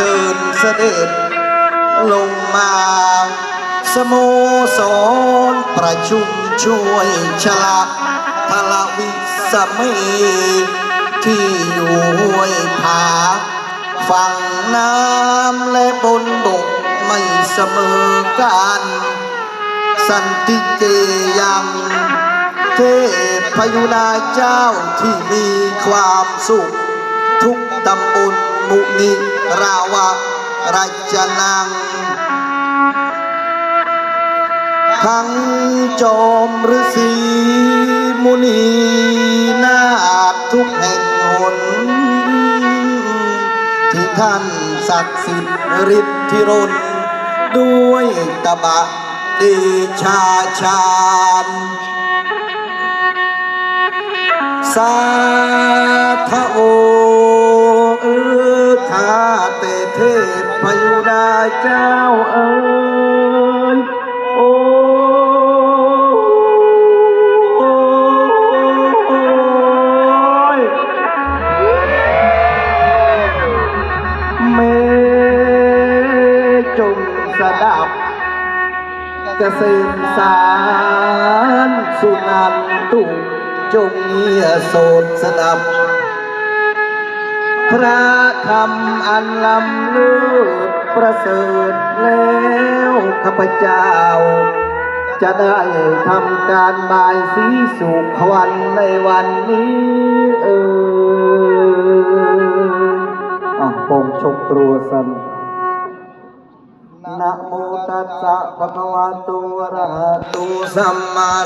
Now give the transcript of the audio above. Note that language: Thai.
ชิญเสด็จลงมา สโมสรประชุมช่วยชละทลวิสเมที่อยู่ห้วยผาฝั่งน้ำและบนบกไม่เสมอกัน สันติเกยังเทพพยุนาเจ้าที่มีความสุขทุก มุนิราวะรัจนังทั้งจอมฤาษีมุนีนาคทุกแห่งหนที่ท่านศักดิ์สิทธิ์ฤทธิรนด้วยตบะเดชาชาญสา แต่เทพพยุดาเจ้าเอ๋ยโอ้ยเมจงสดับเกษมสารสุนันตุจงเงียโสดสดับ พระคำอันลำลิศประเสริฐแล้วข้าพเจ้า จะได้ทำการบายสีสุขวันในวันนี้เอออะโปงชกตรัวสันนะโมตัสสะภะคะวะโตอะระหะโตสัมมา